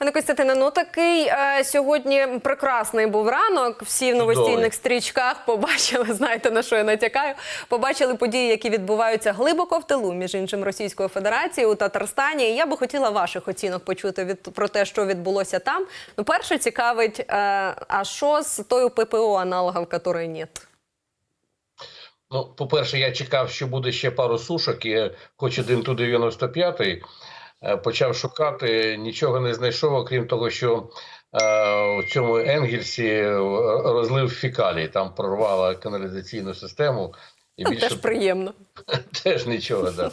Пане Костянтине, ну такий е, сьогодні прекрасний був ранок. Всі в новостійних стрічках побачили, знаєте на що я натякаю. Побачили події, які відбуваються глибоко в тилу, між іншим Російської Федерації у Татарстані. І я би хотіла ваших оцінок почути від про те, що відбулося там. Ну, перше цікавить, е, а що з тою ППО аналогом, якої нет? Ну, по-перше, я чекав, що буде ще пару сушок, і хоч один ту 95-й, е, почав шукати, нічого не знайшов, окрім того, що е, у цьому Енгельсі е, розлив фікалій, там прорвало каналізаційну систему. І Ну, Теж приємно. Теж нічого, да.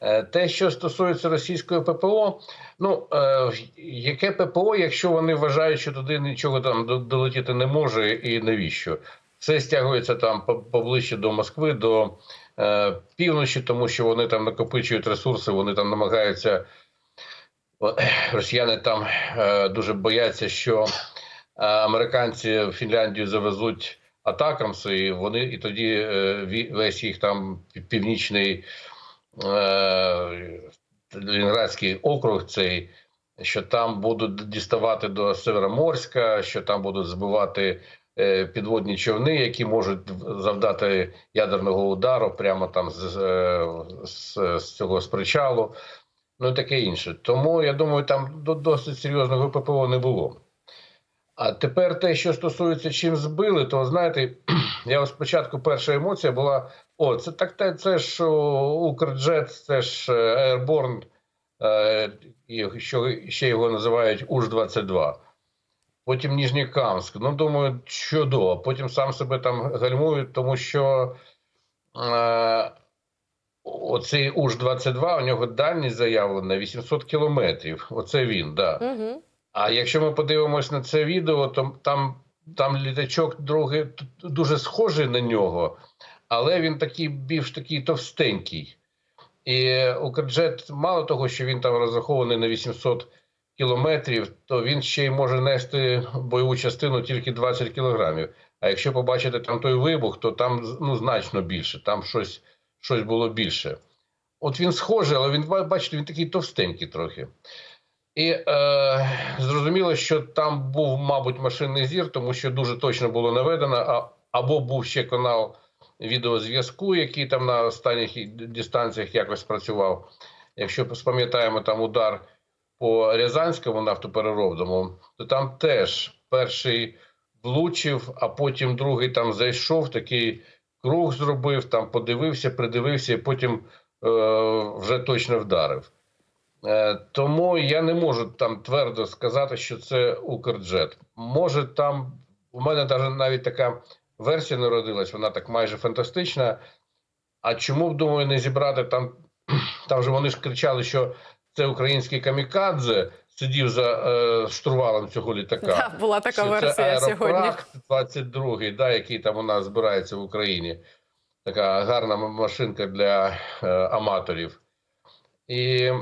Е, Те, що стосується російської ППО, ну е, яке ППО, якщо вони вважають, що туди нічого там до- долетіти не може, і навіщо? Все стягується там поближче до Москви, до е, півночі, тому що вони там накопичують ресурси, вони там намагаються. Росіяни там е, дуже бояться, що е, американці в Фінляндію завезуть атакамси, і вони і тоді е, весь їх там північний е, Ленінградський округ, цей що там будуть діставати до Североморська, що там будуть збивати підводні човни, які можуть завдати ядерного удару прямо там з, е, з, з цього з причалу. Ну і таке інше. Тому я думаю, там досить серйозного ППО не було. А тепер те, що стосується чим збили, то знаєте, я спочатку перша емоція була: о, це так, те- це ж Укрджет, це ж е, Airborne, е, що ще його називають Уж-22. Потім Ніжнікамськ. Ну, думаю, чудово. Потім сам себе там гальмую, тому що е, оцей Уж-22, у нього дальність заявлена 800 кілометрів. Оце він, так. Да. Угу. А якщо ми подивимось на це відео, то там, там літачок другий дуже схожий на нього, але він такий більш такий товстенький. І Укрджет, мало того, що він там розрахований на 800 кілометрів, то він ще й може нести бойову частину тільки 20 кілограмів. А якщо побачити там той вибух, то там ну, значно більше, там щось, щось було більше. От він схожий, але він бачите, він такий товстенький трохи. І е, зрозуміло, що там був, мабуть, машинний зір, тому що дуже точно було наведено, а, або був ще канал відеозв'язку, який там на останніх дистанціях якось працював. Якщо спам'ятаємо там удар по Рязанському нафтопереробному, то там теж перший влучив, а потім другий там зайшов, такий круг зробив, там подивився, придивився, і потім е, вже точно вдарив. Е, Тому я не можу там твердо сказати, що це Укрджет. Може, там у мене навіть така версія народилась, вона так майже фантастична. А чому б думаю, не зібрати там? Там же вони ж кричали, що це український камікадзе сидів за е, штурвалом цього літака. Да, була така версія це сьогодні. Аеропракт 22, да, який там у нас збирається в Україні. Така гарна машинка для е, аматорів. І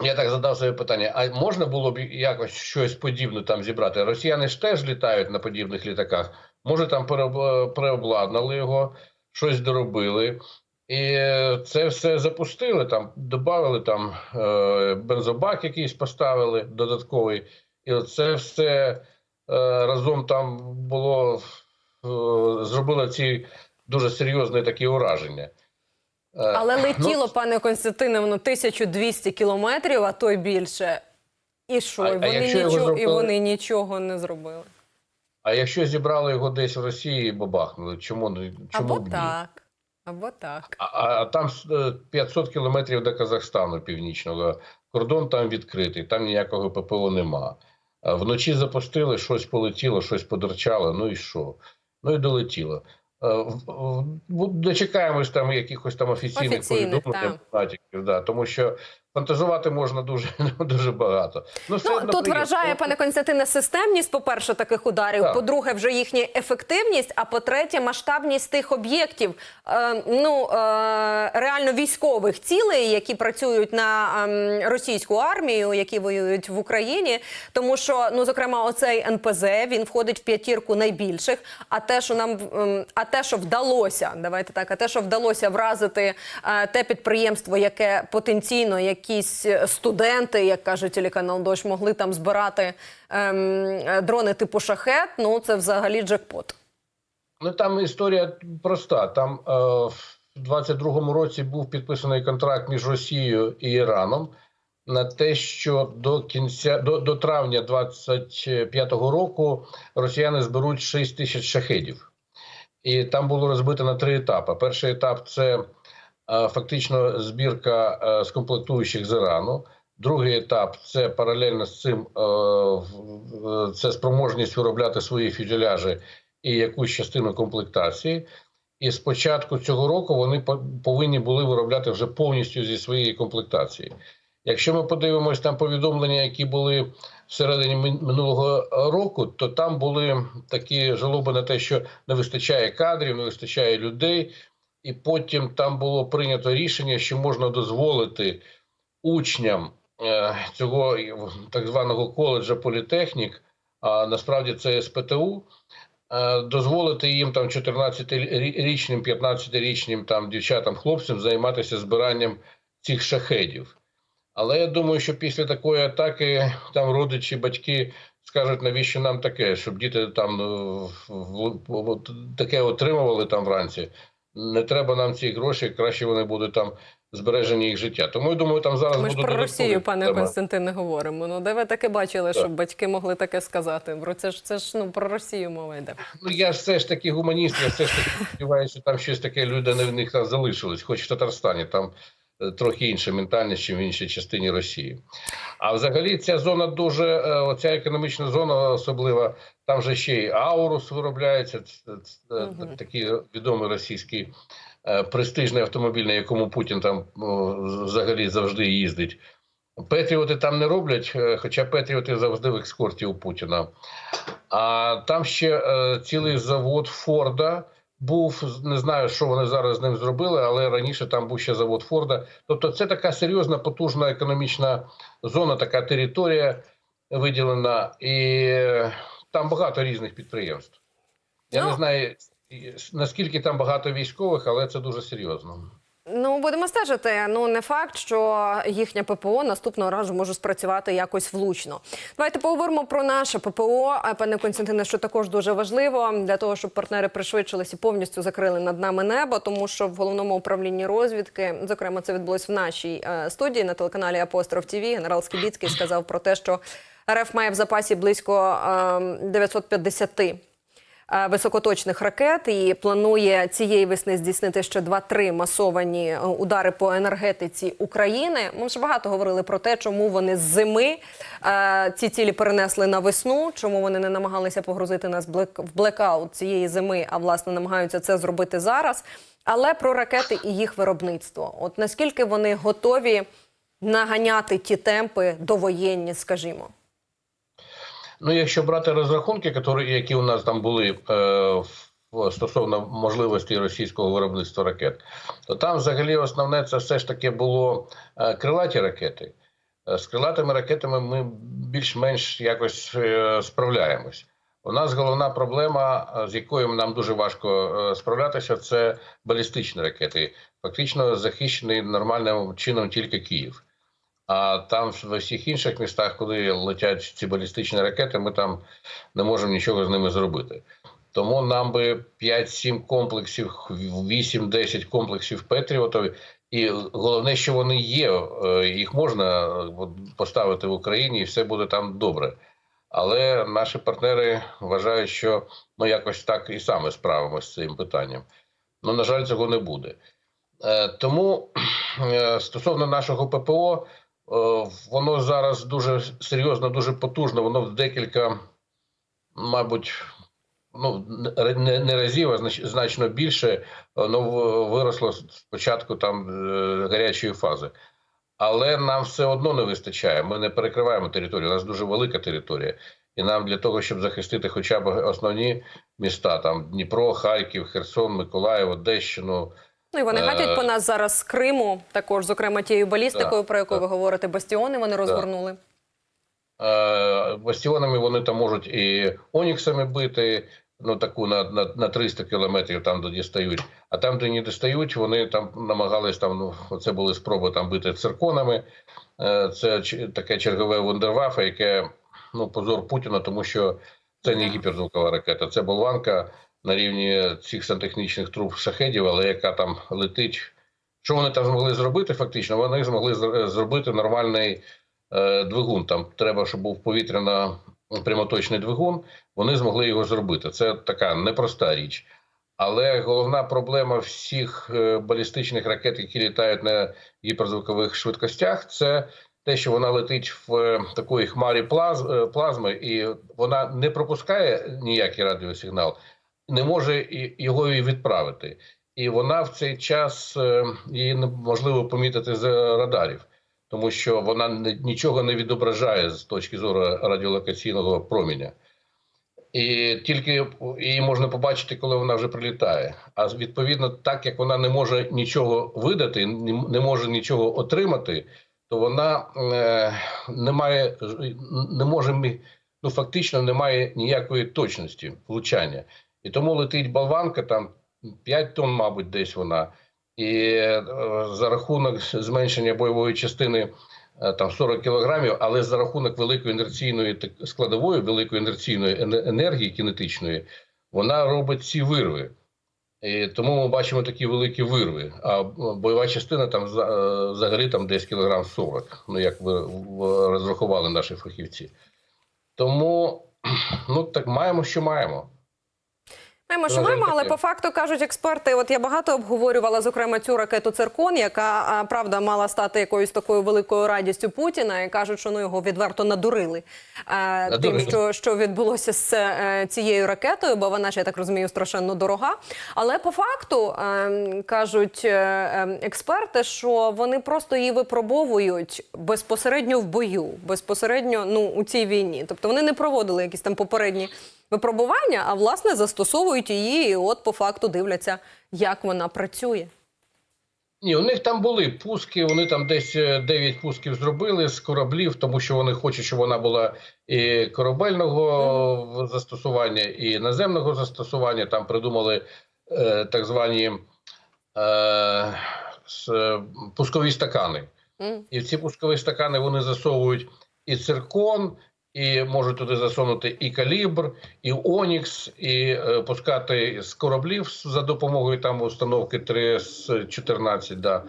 я так задав собі питання: а можна було б якось щось подібне там зібрати? Росіяни ж теж літають на подібних літаках. Може, там переобладнали його, щось доробили. І це все запустили, там додали там е, бензобак якийсь поставили додатковий. І це все е, разом там було е, зробило ці дуже серйозне такі ураження. Але ну, летіло, пане Константине, воно 1200 кілометрів, а то й більше. І що? А- І вони, нічого, і вони нічого не зробили. А якщо зібрали його десь в Росії і бабахнули, чому, чому Або б ні? так. Або так. А, а, там е, 500 кілометрів до Казахстану північного. Кордон там відкритий, там ніякого ППО нема. Вночі запустили, щось полетіло, щось подорчало, ну і що? Ну і долетіло. В- Дочекаємось там якихось там офіційних, повідомлень, да, тому що фантазувати можна дуже, дуже багато. Ну, все Ну тут приємно. вражає, пане Константине, системність, по-перше, таких ударів. Так. По-друге, вже їхня ефективність. А по-третє, масштабність тих об'єктів, е, ну е, реально військових цілей, які працюють на ем, російську армію, які воюють в Україні. Тому що, ну зокрема, оцей НПЗ він входить в п'ятірку найбільших. А те, що нам ем, а те, що вдалося, давайте так, а те, що вдалося вразити е, те підприємство, яке потенційно як якісь студенти, як каже телеканал Дощ, могли там збирати ем, е, дрони типу шахет. Ну це взагалі джекпот. Ну там історія проста. Там е, в 22-му році був підписаний контракт між Росією і Іраном на те, що до кінця до, до травня 25-го року росіяни зберуть 6 тисяч шахедів. І там було розбито на три етапи. Перший етап це е, фактично збірка е, з комплектуючих з Ірану. Другий етап це паралельно з цим е, це спроможність виробляти свої фюзеляжі і якусь частину комплектації. І з початку цього року вони по- повинні були виробляти вже повністю зі своєї комплектації. Якщо ми подивимось там повідомлення, які були всередині минулого року, то там були такі жалоби на те, що не вистачає кадрів, не вистачає людей, і потім там було прийнято рішення, що можна дозволити учням е, цього так званого коледжа політехнік, а насправді це СПТУ, е, дозволити їм там 14-річним, 15-річним там дівчатам, хлопцям займатися збиранням цих шахедів. Але я думаю, що після такої атаки там родичі, батьки скажуть, навіщо нам таке, щоб діти там в- таке отримували там вранці. Не треба нам ці гроші, краще вони будуть там збережені їх життя. Тому я думаю, там зараз Ми ж про Росію, пане тема. Константине, говоримо. Ну де ви таке бачили, Так. щоб батьки могли таке сказати? Бо це ж це ж ну про Росію мова йде. Ну я ж все ж таки гуманіст, я все ж таки сподіваюся, що там щось таке люди не в них залишились, залишилось, хоч в Татарстані там трохи інша ментальність, ніж в іншій частині Росії. А взагалі ця зона дуже, е, оця економічна зона особлива, там же ще й Аурус виробляється, це, це, е, такий відомий російський е, престижний автомобіль, на якому Путін там взагалі завжди їздить. Петріоти там не роблять, е, хоча Петріоти завжди в екскорті у Путіна. А там ще е, цілий завод Форда був. Не знаю, що вони зараз з ним зробили, але раніше там був ще завод Форда. Тобто, це така серйозна, потужна економічна зона, така територія виділена, і е, там багато різних підприємств. Я Ну. не знаю наскільки там багато військових, але це дуже серйозно. Ну будемо стежити. Ну не факт, що їхня ППО наступного разу може спрацювати якось влучно. Давайте поговоримо про наше ППО, а, пане Константине, що також дуже важливо для того, щоб партнери пришвидшились і повністю закрили над нами небо, тому що в головному управлінні розвідки, зокрема, це відбулось в нашій е, студії на телеканалі Апостроф ТВ. Генерал Скібіцький сказав про те, що РФ має в запасі близько е, 950 е, високоточних ракет і планує цієї весни здійснити ще 2-3 масовані е, удари по енергетиці України. Ми вже багато говорили про те, чому вони з зими е, ці цілі перенесли на весну, чому вони не намагалися погрузити нас в блекаут цієї зими, а власне намагаються це зробити зараз. Але про ракети і їх виробництво. От наскільки вони готові наганяти ті темпи довоєнні, скажімо. Ну, якщо брати розрахунки, які, у нас там були е, стосовно можливості російського виробництва ракет, то там взагалі основне це все ж таки було е, крилаті ракети. Е, З крилатими ракетами ми більш-менш якось справляємось. У нас головна проблема, з якою нам дуже важко справлятися, це балістичні ракети. Фактично захищений нормальним чином тільки Київ. А там в всіх інших містах, коли летять ці балістичні ракети, ми там не можемо нічого з ними зробити. Тому нам би 5-7 комплексів, 8-10 комплексів Петріотів. І головне, що вони є, е, їх можна е, поставити в Україні, і все буде там добре. Але наші партнери вважають, що ми якось так і саме справимося з цим питанням. Ну, на жаль, цього не буде. Е, Тому стосовно нашого ППО, воно зараз дуже серйозно, дуже потужно. Воно в декілька, мабуть, ну не- не, разів, а знач- значно більше. Воно виросло спочатку там е, гарячої фази. Але нам все одно не вистачає. Ми не перекриваємо територію. У нас дуже велика територія. І нам для того, щоб захистити хоча б основні міста, там Дніпро, Харків, Херсон, Миколаїв, Одещину. Ну і вони Е, гатять по нас зараз з Криму, також, зокрема, тією балістикою, про яку ви говорите, бастіони вони розгорнули. Е, бастіонами вони там можуть і оніксами бити, ну таку на, на, на 300 кілометрів там, де дістають. А там, де не дістають, вони там намагались там. Ну це були спроби там бити цирконами. Е, Це таке чергове вундервафе, яке ну позор Путіна, тому що це не гіперзвукова ракета, це болванка на рівні цих сантехнічних труб шахедів, але яка там летить. Що вони там змогли зробити? Фактично, вони змогли зробити нормальний е, двигун. Там треба, щоб був повітряно прямоточний двигун. Вони змогли його зробити. Це така непроста річ. Але головна проблема всіх е, балістичних ракет, які літають на гіперзвукових швидкостях, це те, що вона летить в е, такої хмарі е, плазми, і вона не пропускає ніякий радіосигнал, не може його і відправити. І вона в цей час е, її неможливо помітити з радарів, тому що вона нічого не відображає з точки зору радіолокаційного проміння. І тільки її можна побачити, коли вона вже прилітає. А відповідно, так як вона не може нічого видати, не може нічого отримати, то вона е, не має не може ну фактично не має ніякої точності влучання. І тому летить болванка там 5 тонн, мабуть, десь вона. І е, за рахунок зменшення бойової частини е, там 40 кілограмів, але за рахунок великої інерційної складової, великої інерційної енергії кінетичної, вона робить ці вирви. І тому ми бачимо такі великі вирви. А бойова частина там е, взагалі там десь кілограм 40, ну як ви розрахували наші фахівці. Тому ну так маємо, що маємо. Маємо, що Ну, маємо, але по факту кажуть експерти. От я багато обговорювала зокрема цю ракету Циркон, яка правда мала стати якоюсь такою великою радістю Путіна. І кажуть, що ну його відверто надурили е, тим, що, що відбулося з е, цією ракетою, бо вона ж я так розумію страшенно дорога. Але по факту е, кажуть експерти, що вони просто її випробовують безпосередньо в бою, безпосередньо ну у цій війні. Тобто вони не проводили якісь там попередні випробування, а власне застосовують її, і от по факту дивляться, як вона працює. Ні, у них там були пуски, вони там десь е, 9 пусків зробили з кораблів, тому що вони хочуть, щоб вона була і корабельного застосування, і наземного застосування. Там придумали е, так звані е, с, е, пускові стакани. І в ці пускові стакани вони засовують і циркон, і можуть туди засунути і калібр, і Онікс, і е, пускати з кораблів за допомогою там установки 3 з 14, да.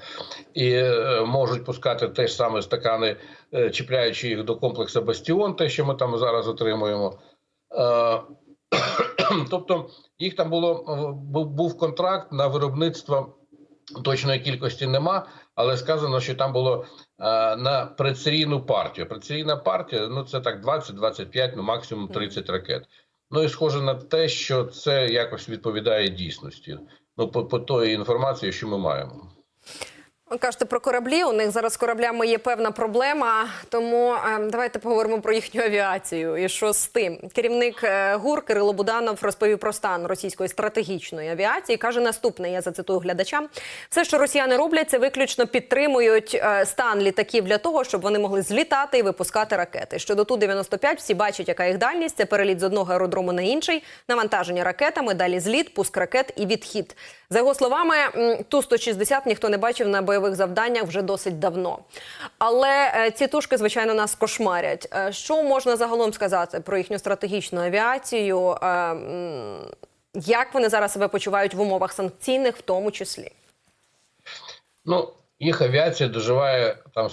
і е, можуть пускати теж саме стакани, е, чіпляючи їх до комплексу Бастіон, те, що ми там зараз отримуємо. Тобто їх там було був контракт на виробництво точної кількості нема, але сказано, що там було е, на прицерійну партію. Предсерійна партія ну це так 20-25, ну максимум 30 ракет. Ну і схоже на те, що це якось відповідає дійсності. Ну, по, по тої інформації, що ми маємо. Ви кажете про кораблі. У них зараз з кораблями є певна проблема. Тому е, давайте поговоримо про їхню авіацію. І що з тим? Керівник е, ГУР Кирило Буданов розповів про стан російської стратегічної авіації. каже наступне: я зацитую глядачам: все, що росіяни роблять, це виключно підтримують е, стан літаків для того, щоб вони могли злітати і випускати ракети. Щодо ту 95 всі бачать, яка їх дальність. Це переліт з одного аеродрому на інший, навантаження ракетами, далі зліт, пуск ракет і відхід. За його словами, ту 160 ніхто не бачив на бойових завданнях вже досить давно. Але е, ці тушки, звичайно, нас кошмарять. Е, Що можна загалом сказати про їхню стратегічну авіацію? Е, Як вони зараз себе почувають в умовах санкційних, в тому числі? Ну, їх авіація доживає там,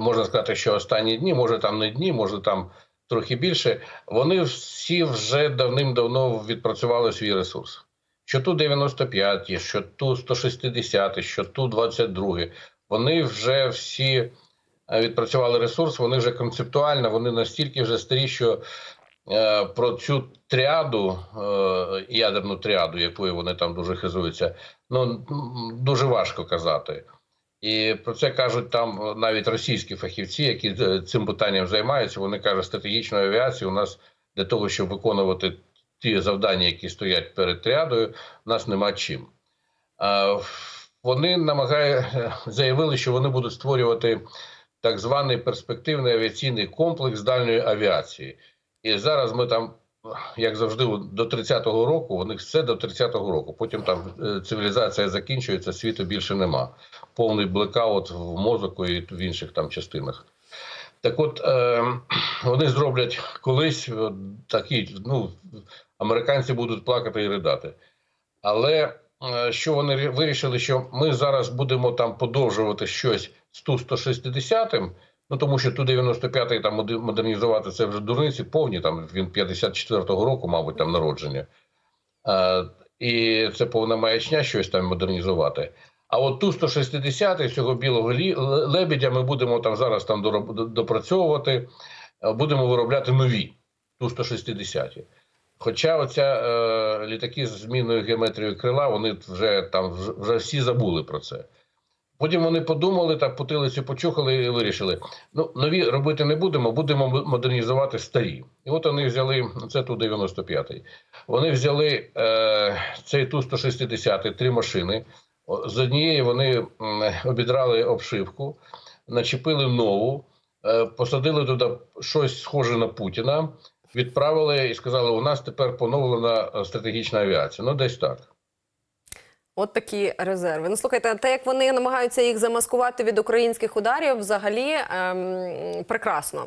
можна сказати, що останні дні, може там не дні, може там трохи більше. Вони всі вже давним-давно відпрацювали свій ресурс. Що ту 95, що ту 160, що ту 22. Вони вже всі е, відпрацювали ресурс, вони вже концептуально, вони настільки вже старі, що е, про цю тріаду, е, ядерну тріаду, якою вони там дуже хизуються, ну дуже важко казати. І про це кажуть там навіть російські фахівці, які е, цим питанням займаються. Вони кажуть, стратегічної авіації у нас для того, щоб виконувати ті завдання, які стоять перед тріадою, нас нема чим. Вони намагає, заявили, що вони будуть створювати так званий перспективний авіаційний комплекс дальньої авіації. І зараз ми там як завжди, до 30-го року, у них все до 30-го року. Потім там е, цивілізація закінчується, світу більше нема. Повний блекаут в мозоку і в інших там частинах. Так от, е, вони зроблять колись е, такі, ну, американці будуть плакати і ридати. Але е, що вони вирішили, що ми зараз будемо там подовжувати щось з ту 160 ну тому що ту 95-й там модернізувати це вже дурниці повні, там він 54-го року, мабуть, там народження. Е, і це повна маячня щось там модернізувати. А от ту 160 цього білого лебедя ми будемо там зараз там допрацьовувати, е, будемо виробляти нові ту 160 Хоча оця е, літаки з змінною геометрією крила, вони вже там вже, всі забули про це. Потім вони подумали, так потилицю почухали і вирішили: ну, нові робити не будемо, будемо модернізувати старі. І от вони взяли це ту 95-й. Вони взяли е, цей ту 160 три машини. З однієї вони обідрали обшивку, начепили нову, е, посадили туди щось схоже на Путіна, відправили і сказали: у нас тепер поновлена е, стратегічна авіація. Ну, десь так. От такі резерви. Ну слухайте, те, як вони намагаються їх замаскувати від українських ударів, взагалі ем, прекрасно.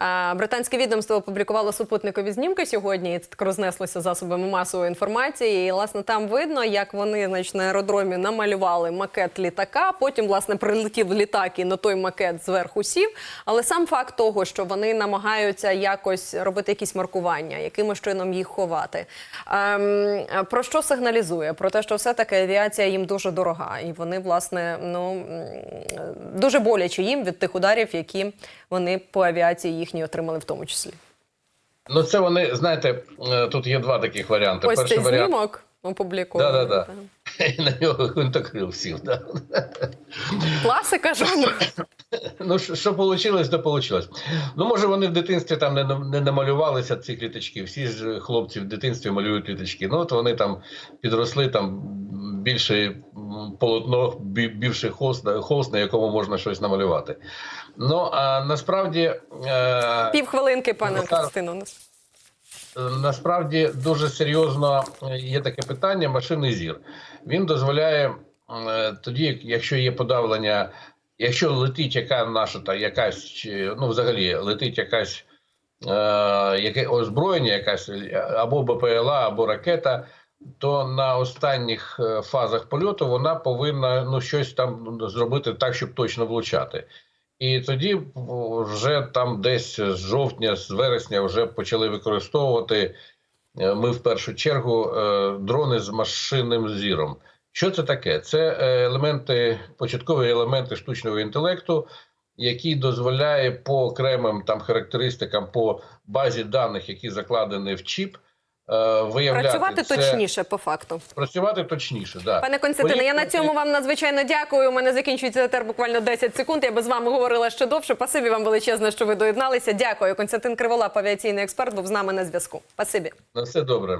Е, британське відомство опублікувало супутникові знімки сьогодні. І це так рознеслося засобами масової інформації. І власне там видно, як вони значить, на аеродромі намалювали макет літака. Потім власне прилетів літак і на той макет зверху сів. Але сам факт того, що вони намагаються якось робити якісь маркування, якимось чином їх ховати. Ем, про що сигналізує? Про те, що все-таки авіація їм дуже дорога, і вони, власне, ну дуже боляче їм від тих ударів, які вони по авіації їхній отримали, в тому числі. Ну, це вони, знаєте, е, тут є два таких варіанти. Ось Перший цей варіант знімок опублікований. Да-да-да. і на нього гвинтокрил сів. Да. Класика жанру. Ну, що, що вийшло, то вийшло. Ну, може, вони в дитинстві там не, не намалювалися цих літачків. Всі ж хлопці в дитинстві малюють літачки. Ну, от вони там підросли, там більше полотно, більше холст, холст, на якому можна щось намалювати. Ну, а насправді. Е, Півхвилинки, пане Ну. Костину. Насправді дуже серйозно є таке питання: машинний зір. Він дозволяє е, тоді, якщо є подавлення, якщо летить яка наша та якась, ну взагалі летить якась е, яке озброєння, якась або БПЛА, або ракета. То на останніх е, фазах польоту вона повинна ну щось там зробити так, щоб точно влучати. І тоді вже там десь з жовтня, з вересня вже почали використовувати е, ми в першу чергу е, дрони з машинним зіром. Що це таке? Це елементи, початкові елементи штучного інтелекту, які дозволяє по окремим там характеристикам, по базі даних, які закладені в чіп, виявляти Працювати це, точніше по факту. працювати точніше. Да. Пане Константине, я на цьому вам надзвичайно дякую. У мене закінчується етер буквально 10 секунд. Я би з вами говорила ще довше. Пасибі вам величезне, що ви доєдналися. Дякую. Константин Криволап, авіаційний експерт, був з нами на зв'язку. Пасибі. На все добре.